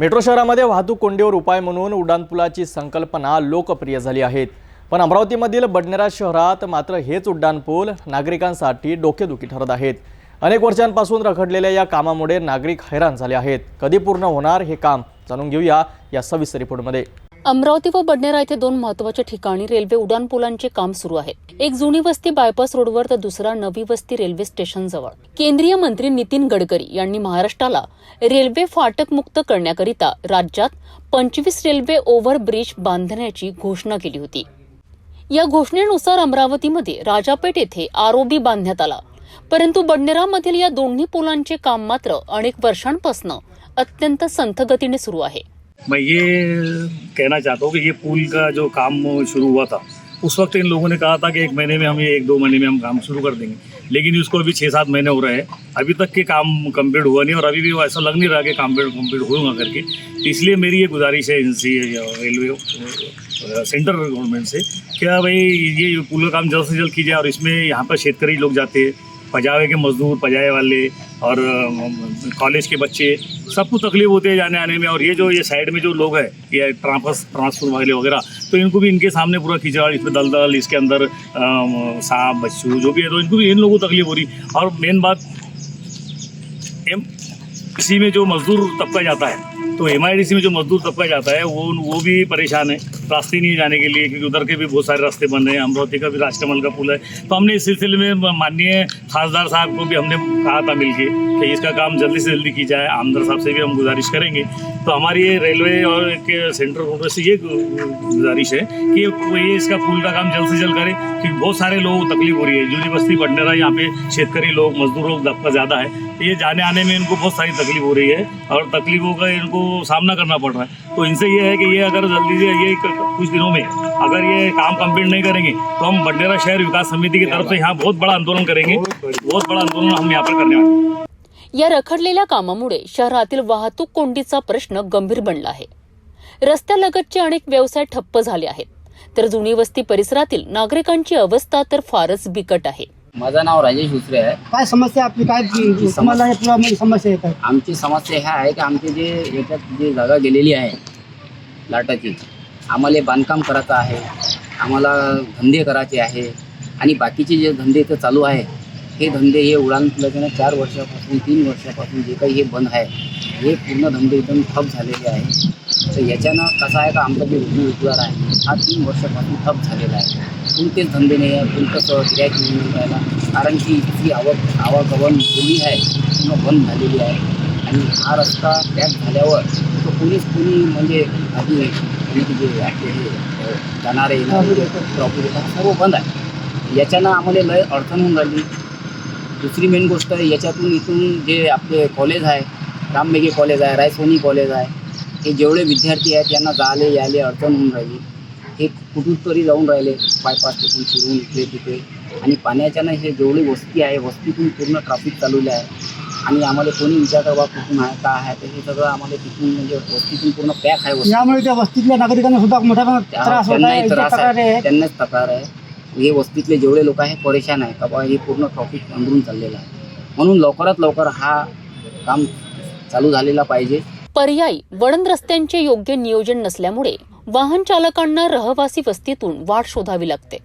Metro शहरामध्ये वाहतूक कोंडीवर उपाय म्हणून उड्डाणपुलाची संकल्पना लोकप्रिय झाली आहेत. पण अमरावतीमधील बडनेरा शहरात मात्र हेच उड्डाणपूल नागरिकांसाठी डोकेदुखी ठरत आहेत. अनेक वर्षांपासून रखडलेल्या या कामामुळे नागरिक हैराण झाले आहेत. कधी पूर्ण होणार हे काम जाणून घेऊया या सविस्तर रिपोर्टमध्ये. अमरावती व बडनेरा येथे दोन महत्त्वाच्या ठिकाणी रेल्वे उड्डाणपुलांचे काम सुरू आहे. एक जुनी वस्ती बायपास रोडवर तर दुसरा नवी वस्ती रेल्वे स्टेशन जवळ. केंद्रीय मंत्री नितीन गडकरी यांनी महाराष्ट्राला रेल्वे फाटक मुक्त करण्याकरिता राज्यात पंचवीस रेल्वे ओव्हर ब्रिज बांधण्याची घोषणा केली होती. या घोषणेनुसार अमरावतीमध्ये राजापेठ येथे आरोबी बांधण्यात आला. परंतु बडनेरामधील या दोन्ही पुलांचे काम मात्र अनेक वर्षांपासून अत्यंत संथगतीने सुरू आहे. मैं ये कहना चाहता हूँ कि ये पुल का जो काम शुरू हुआ था, उस वक्त इन लोगों ने कहा था कि एक महीने में हम ये, एक दो महीने में हम काम शुरू कर देंगे। लेकिन इसको अभी छः सात महीने हो रहे हैं। अभी तक के काम कंप्लीट हुआ नहीं और अभी भी वो ऐसा लग नहीं रहा कि काम कंप्लीट होगा करके। इसलिए मेरी ये गुजारिश है इनसे रेलवे सेंट्रल गवर्नमेंट से क्या भाई ये पुल का काम जल्द से जल्द कीजिए और इसमें यहाँ पर शेतकरी लोग जाते हैं। पजावे के मजदूर पजाए वाले और कॉलेज के बच्चे, सबको तकलीफ़ होती है जाने, आने में। और ये जो, ये साइड में जो लोग हैं, ये ट्रांसफ़र ट्रांसफ़र वाले वगैरह तो इनको भी इनके सामने पूरा कीचड़ इसमें दलदल, इसके अंदर सांप, बच्चू, जो भी है तो इनको भी इन लोगों को तकलीफ़ हो रही। और मेन बात इसी में जो मजदूर तबका जाता है तो एम में जो मजदूर तबका जाता है, वो वो भी परेशान है रास्ते नहीं जाने के लिए, क्योंकि उधर के भी बहुत सारे रास्ते बंद हैं। अमरावती का भी राजकमल का पुल है। तो हमने इस सिलसिले में माननीय खासदार साहब को भी हमने कहा था मिलके कि इसका काम जल्दी से जल्दी की जाए। आमदार साहब से भी हम गुजारिश करेंगे। तो हमारी ये रेलवे और के सेंट्रल गवर्नमेंट से ये गुजारिश है कि ये इसका पुल का काम जल्द से जल्द करें, क्योंकि बहुत सारे लोगों को तकलीफ़ हो रही है। जूनी बस्ती बढ़ने रहा है यहाँ पे शेतकरी लोग, मजदूर लोग दबका ज़्यादा है। तो ये जाने आने में इनको बहुत सारी तकलीफ़ हो रही है और तकलीफों का इनको सामना करना पड़ रहा है। तो इनसे ये है कि ये अगर जल्दी से ये क- कुछ दिनों में अगर ये काम कंप्लीट नहीं करेंगे तो हम बडनेरा शहर विकास समिति की तरफ से यहाँ बहुत बड़ा आंदोलन करेंगे। बहुत बड़ा आंदोलन हम यहाँ पर करने वाले या रखडलेल्या कामामुळे शहरातील वाहतूक कोंडीचा प्रश्न गंभीर बनला आहे. रस्त्यालगतचे अनेक व्यवसाय ठप्प झाले आहेत. तर जुनी वस्ती परिसरातील नागरिकांची अवस्था तर फारच बिकट आहे. माझं नाव राजेश दुसरे आहे. काय समस्या आपली? काय तुम्हाला या पुलामध्ये समस्या येत आहे आमची समस्या ह्या आहे की आमची जे याच्यात जी जागा गेलेली आहे लाटाची आम्हाला बांधकाम करायचं आहे आम्हाला धंदे करायचे आहे आणि बाकीचे जे धंदे इथं चालू आहे हे धंदे हे उडान पुलाच्या चार वर्षापासून तीन वर्षापासून जे काही हे बंद आहे हे पूर्ण धंदे एकदम ठप झालेले आहे. तर याच्यानं कसं आहे का आमचा जे रोजी रोजगार आहे हा तीन वर्षापासून ठप झालेला आहे. कोणतेच धंदे नाही आहे कोणतं गिरायक मिळून राहिला कारण की इथली आवक आवागमन गेली आहे पूर्ण बंद झालेली आहे. आणि हा रस्ता पॅक झाल्यावर तो कोणीच कोणी म्हणजे आधी जे आपले हे जाणारे येणारे सर्व बंद आहे. याच्यानं आम्हाला लय अडचण होऊन राहिली. दुसरी मेन गोष्ट आहे याच्यातून इथून जे आपले कॉलेज आहे राममेघे कॉलेज आहे रायसोनी कॉलेज आहे हे जेवढे विद्यार्थी आहेत यांना जाले याले अडचण होऊन राहिली. हे कुठून तरी जाऊन राहिले. बायपास तिथून फिरून इकडे तिथे आणि पाण्याच्यानं हे जेवढी वस्ती आहे वस्तीतून पूर्ण ट्रॅफिक चालवलं आहे. आणि आम्हाला कोणी विचारतं बा कुठून आहे काय आहे तर हे सगळं आम्हाला तिथून म्हणजे वस्तीतून पूर्ण पॅक आहे वस्ती. यामुळे त्या वस्तीतल्या नागरिकांना सुद्धा मोठा त्या- त्रास होत आहे त्यांनाही त्रास तक्रारी आहे. आहेत. त्यांनाच तक्रार आहे. हे वस्तीतले जेवढे लोक आहे परेशान आहे का बा हे पूर्ण ट्रॉफिक अंदरून चाललेलं आहे. म्हणून लवकरात लवकर हा काम चालू झालेला पाहिजे. पर्यायी वळण रस्त्यांचे योग्य नियोजन नसल्यामुळे वाहन चालकांना रहवासी वस्तीतून वाट शोधावी लागते.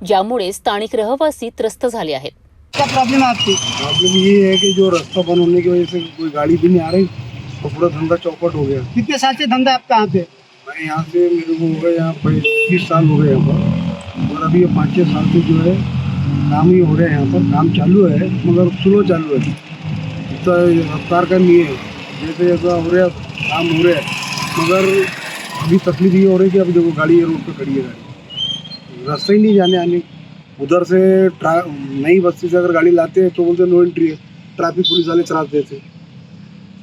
ज्यामुळे स्थानिक रहवासी त्रस्त झाले आहेत. क्या प्रॉब्लम है आपकी? प्रॉब्लम ये है कि जो रास्ता बंद होने की वजह से कोई गाड़ी भी नहीं आ रही तो पूरा धंधा चौपट हो गया। कितने साल से धंधा है आपका यहाँ पे? मैं यहाँ से मेरे को हो गए यहाँ तीस साल हो गए यहाँ पर। और अभी ये पाँच छः साल से जो है काम ही हो रहे हैं यहाँ पर। काम चालू है मगर स्लो चालू है। रफ्तार का नहीं है। जैसे जैसा हो रहा है काम हो रहा है मगर अभी तकलीफ ये हो रही है कि अभी देखो गाड़ी ये रोड पर खड़ी है गाड़ी. रास्ते ही नहीं जाने आने उधर से ट्रा नई बस्ती से अगर गाड़ी लाते हैं तो बोलते नो एंट्री है ट्रैफिक पुलिस वाले चलाते देते.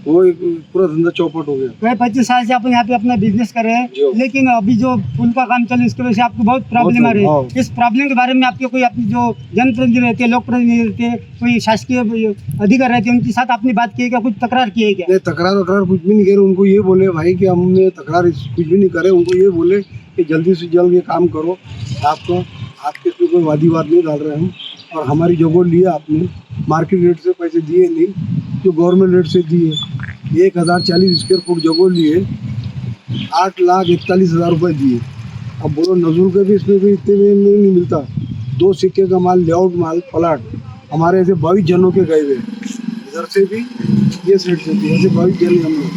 वो एक पूरा धंधा चौपट हो गया। वही पच्चीस साल से अपन यहाँ पे अपना बिज़नेस कर रहे हैं। लेकिन अभी जो पुल का काम चल इसकी वजह से आपको बहुत प्रॉब्लम आ रही हाँ। है। इस प्रॉब्लम के बारे में आपके कोई अपनी जो जनप्रतिनिधि रहते हैं लोक प्रतिनिधि रहते हैं कोई शासकीय अधिकार रहते हैं उनके साथ आपने बात की है क्या? कुछ तकरार की है क्या? नहीं तकरार वकरार कुछ भी नहीं करे उनको ये बोले भाई कि हमने तकरार कुछ भी नहीं करे उनको ये बोले कि जल्दी से जल्द ये काम करो। आपको आपके इसमें कोई वादी वाद नहीं डाल रहे हम। और हमारी जगह लिया आपने मार्केट रेट से पैसे दिए नहीं। जो गवर्नमेंट रेट से दी है एक हज़ार चालीस स्क्वायर फुट जगह लिए आठ लाख इकतालीस हज़ार रुपये दिए अब बोलो नजूल के भी इसमें भी इतने में नहीं, मिलता। दो सिक्के का माल लेआउट माल प्लाट हमारे ऐसे बाईस जनों के गए हुए इधर से भी ये सेट से भी ऐसे बाईस जन हम लोग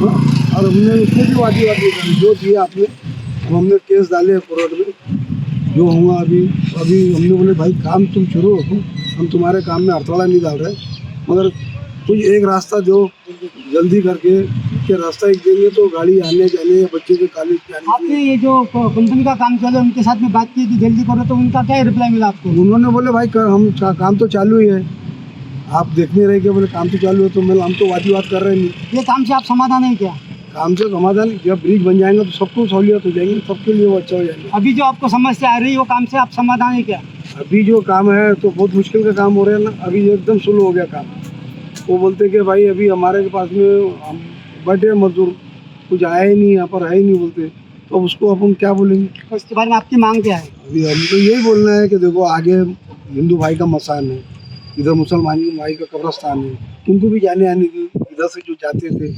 हाँ, और हमने उसको भी वादी वादी करी जो दिया आपने अब हमने केस डाले हैं कोर्ट में। जो हुआ अभी अभी हमने बोले भाई काम तुम शुरू रखो हम तुम्हारे काम में अड़थड़ा नहीं डाल रहे मगर कुछ एक रास्ता दो जल्दी करके कि रास्ता एक देंगे तो गाड़ी आने जाने या बच्चे के कॉलेज जाने आपने ये जो कंपनी का काम चल उनके साथ में बात की कि जल्दी करो तो उनका क्या रिप्लाई मिला आपको? उन्होंने बोले भाई कर, हम का- काम तो चालू ही है। आप देखने रहे क्या बोले काम तो चालू है तो मैं हम तो वादी बात कर रहे नहीं ये काम से आप समाधान है क्या? काम से समाधान जब ब्रिज बन जाएँगे तो सबको सहूलियत हो जाएगी सबके लिए वो अच्छा हो जाएगा। अभी जो आपको समस्या आ रही है वो काम से आप समाधान है क्या? अभी जो काम है तो बहुत मुश्किल का काम हो रहा है ना। अभी एकदम स्लो हो गया काम। वो बोलते कि भाई अभी हमारे के पास में हम बैठे मजदूर कुछ आया ही नहीं यहाँ पर है ही नहीं बोलते। तो अब उसको अपन क्या बोलेंगे? तो इसके बारे में आपकी मांग क्या है? अभी हम तो यही बोलना है कि देखो आगे हिंदू भाई का मसान है इधर मुसलमान भाई का कब्रस्तान है। उनको भी जाने आने की इधर से जो जाते थे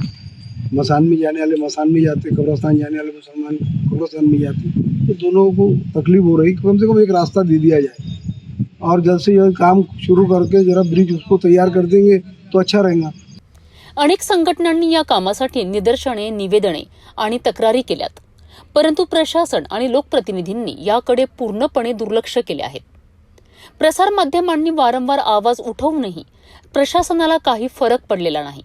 मसान में जाने वाले मसान में जाते कब्रस्तान जाने वाले मुसलमान कब्रस्तान में जाते तो दोनों को तकलीफ़ हो रही कम से कम एक रास्ता दे दिया जाए। और जल्द से जल्द काम शुरू करके जरा ब्रिज उसको तैयार कर देंगे तो अच्छा रहेगा अनेक संघटनांनी या कामासाठी निदर्शने निवेदने आणि तक्रारी केल्यात. परंतु प्रशासन आणि लोकप्रतिनिधींनी याकडे पूर्णपणे दुर्लक्ष केले आहे. प्रसारमाध्यमांनी वारंवार आवाज उठवूनही प्रशासनाला काही फरक पडलेला नाही.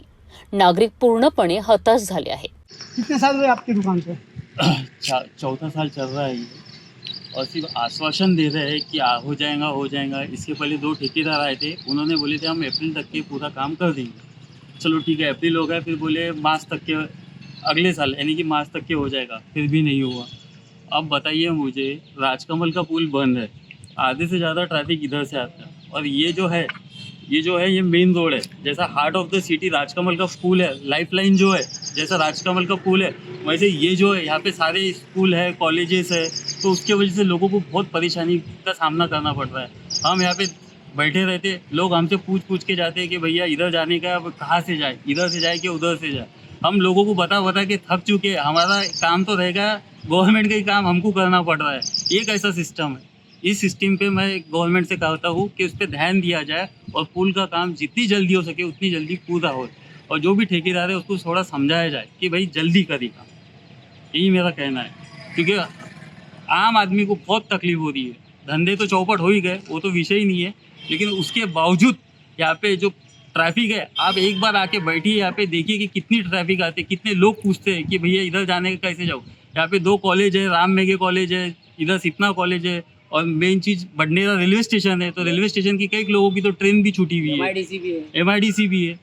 नागरिक पूर्णपणे हताश झाले आहेत. कितने साल हुए आपकी दुकान पे चा- चौथा साल चल रहा है ये. और सिर्फ़ आश्वासन दे रहे हैं कि आ, हो जाएगा हो जाएगा। इसके पहले दो ठेकेदार आए थे उन्होंने बोले थे हम अप्रैल तक के पूरा काम कर देंगे। चलो ठीक है अप्रैल हो गया फिर बोले मार्च तक के अगले साल यानी कि मार्च तक के हो जाएगा। फिर भी नहीं हुआ। अब बताइए मुझे राजकमल का पुल बंद है आधे से ज़्यादा ट्रैफ़िक इधर से आता है और ये जो है ये जो है ये मेन रोड है। जैसा heart of the city Rajkamal का पुल है लाइफ लाइन जो है जैसा राजकमल का पुल है वैसे ये जो है यहाँ पे सारे स्कूल है कॉलेजेस है तो उसके वजह से लोगों को बहुत परेशानी का सामना करना पड़ रहा है। हम यहाँ पे बैठे रहते, लोग हमसे पूछ पूछ के जाते हैं कि भैया इधर जाने का अब कहाँ से जाए, इधर से जाए कि उधर से जाए। हम लोगों को बता बता के थक चुके हमारा काम तो रहेगा, गवर्नमेंट का ही काम हमको करना पड़ रहा है। ये कैसा सिस्टम है। इस सिस्टम पे मैं गवर्नमेंट से कहता हूँ कि उस पर ध्यान दिया जाए और पुल का काम जितनी जल्दी हो सके उतनी जल्दी पूरा हो। और जो भी ठेकेदार है उसको थोड़ा समझाया जाए कि भाई जल्दी करेगा यही मेरा कहना है। क्योंकि आम आदमी को बहुत तकलीफ़ हो रही है। धंधे तो चौपट हो ही गए वो तो विषय ही नहीं है। लेकिन उसके बावजूद यहाँ पे जो ट्रैफ़िक है आप एक बार आके बैठिए यहाँ पे देखिए कि कितनी ट्रैफ़िक आती है कितने लोग पूछते हैं कि भैया इधर जाने का कैसे जाओ। यहाँ पे दो कॉलेज है राम मेघे कॉलेज है इधर सितना कॉलेज है और मेन चीज़ बडनेरा रेलवे स्टेशन है। तो रेलवे स्टेशन की कई लोगों की तो ट्रेन भी छूटी हुई है। एम भी है। एम भी है।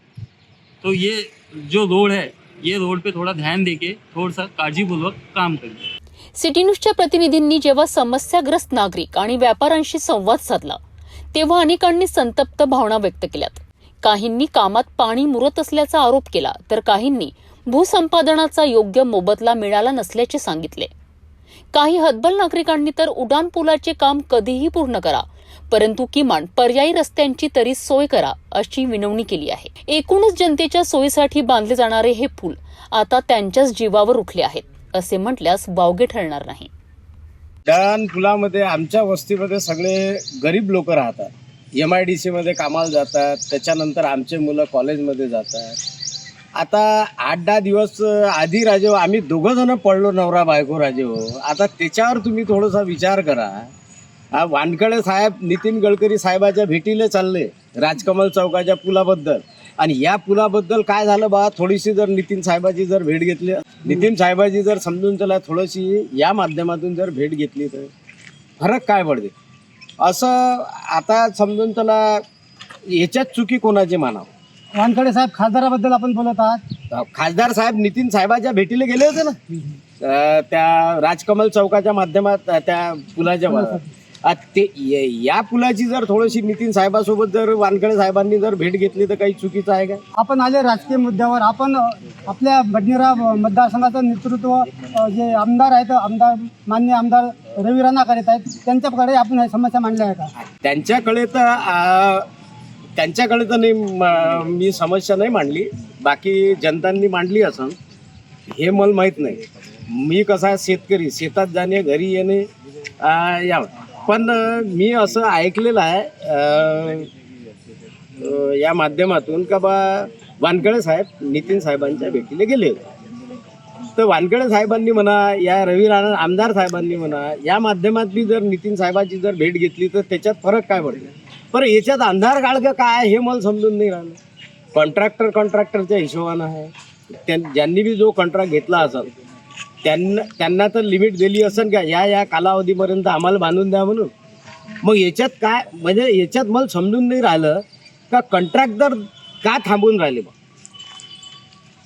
तो ये जो रोड है ये रोड पे थोड़ा ध्यान देके थोड़ा सा काळजीपूर्वक काम करिए। सिटी न्यूजच्या प्रतिनिधींनी जेव्हा समस्याग्रस्त नागरिक आणि व्यापाऱ्यांशी संवाद साधला तेव्हा अनेकांनी संतप्त भावना व्यक्त केल्यात. काहींनी कामात पाणी मुरत असल्याचा आरोप केला तर काहींनी भूसंपादनाचा योग्य मोबदला मिळाला नसल्याचे सांगितले. काही हतबल नागरिकांनी तर उड्डाण पुलाचे काम कधीही पूर्ण करा परंतु किमान पर्यायी रस्त्यांची तरी सोय करा अशी विनवणी केली आहे. एकूणच जनतेच्या सोयीसाठी बांधले जाणारे हे पूल आता त्यांच्याच जीवावर उठले आहेत. असे म्हटल्यास वावगे ठरणार नाही. डहाण पुलामध्ये आमच्या वस्तीमध्ये सगळे गरीब लोक राहतात. एम आय डी सीमध्ये कामाला जातात. त्याच्यानंतर आमचे मुलं कॉलेजमध्ये जातात. आता आठ दहा दिवस आधी राजे हो, आम्ही दोघं जण पडलो नवरा बायको राजे हो. आता त्याच्यावर तुम्ही थोडासा विचार करा. हा वानकडे साहेब नितीन गडकरी साहेबाच्या भेटीला चालले राजकमल चौकाच्या पुलाबद्दल. आणि या पुलाबद्दल काय झालं बा? थोडीशी जर नितीन साहेबाची जर भेट घेतली नितीन साहेबाची जर समजून चला थोडीशी या माध्यमातून जर भेट घेतली तर फरक काय पडते? असं आता समजून चला याच्यात चुकी कोणाची मानावं? वानखडे साहेब खासदाराबद्दल आपण बोलत आहात. खासदार साहेब नितीन साहेबाच्या भेटीला गेले होते ना? त्या राजकमल चौकाच्या माध्यमात त्या पुलाच्या अं, ते य- या पुलाची जर थोडीशी नितीन साहेबासोबत जर वानखडे साहेबांनी जर भेट घेतली तर काही चुकीचं आहे का? आपण आले राजकीय मुद्द्यावर. आपण अ, आपल्या बडनेरा मतदारसंघाचं नेतृत्व अ, जे आमदार आहेत आमदार मान्य आमदार रवी राणा करीत आहेत त्यांच्याकडे आपण ह्या समस्या मांडल्या आहे का? त्यांच्याकडे तर त्यांच्याकडे तर नाही म- मी समस्या नाही मांडली. बाकी जनतांनी मांडली असं हे मला माहीत नाही. मी कसा आहे शेतकरी शेतात जाणे घरी येणे या पण मी असं ऐकलेलं आहे या माध्यमातून का बा वानकडे साहेब नितीन साहेबांच्या भेटीला गेले तर वानकडे साहेबांनी म्हणा या रवी राणा आमदार साहेबांनी म्हणा या माध्यमात बी जर नितीन साहेबांची जर भेट घेतली तर त्याच्यात फरक काय पडतो? पर याच्यात अंधार काळगं काय हे मला समजून नाही राहिलं. कॉन्ट्रॅक्टर कॉन्ट्रॅक्टरच्या हिशोबानं आहे. त्यां ज्यांनी बी जो कॉन्ट्रॅक्ट घेतला असेल त्यांना त्यांना तर लिमिट दिली असेल का? या या कालावधीपर्यंत आम्हाला बांधून द्या म्हणून. मग याच्यात काय? म्हणजे याच्यात मला समजून नाही राहिलं का कंट्रॅक्टर का थांबून राहिले मग?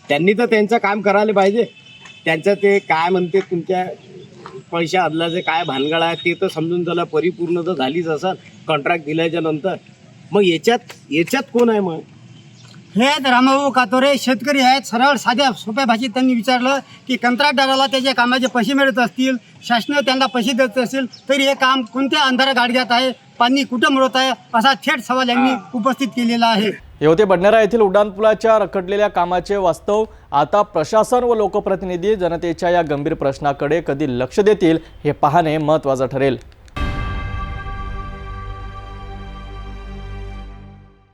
त्यांनी तर त्यांचं काम करायला पाहिजे. त्यांचं ते काय म्हणते तुमच्या पैशा अदलाचे काय भानगड आहे ते तर समजून त्याला परिपूर्ण तर झालीच असेल कॉन्ट्रॅक्ट दिल्याच्या नंतर. मग याच्यात याच्यात कोण आहे मग? हे आहेत रामभाऊ कातोरे शेतकरी आहेत सरळ साध्या सोप्या भाषेत त्यांनी विचारलं की कंत्राटदाराला त्याच्या कामाचे पैसे मिळत असतील शासन त्यांना पैसे देत असेल तरी हे काम कोणत्या अंधारा गाडग्यात आहे पाणी कुठं मिळत आहे असा थेट सवाल यांनी उपस्थित केलेला आहे. हे होते बडनेरा येथील उड्डाणपुलाच्या रखडलेल्या कामाचे वास्तव आता प्रशासन व लोकप्रतिनिधी जनतेच्या या गंभीर प्रश्नाकडे कधी लक्ष देतील हे पाहणे महत्त्वाचं ठरेल.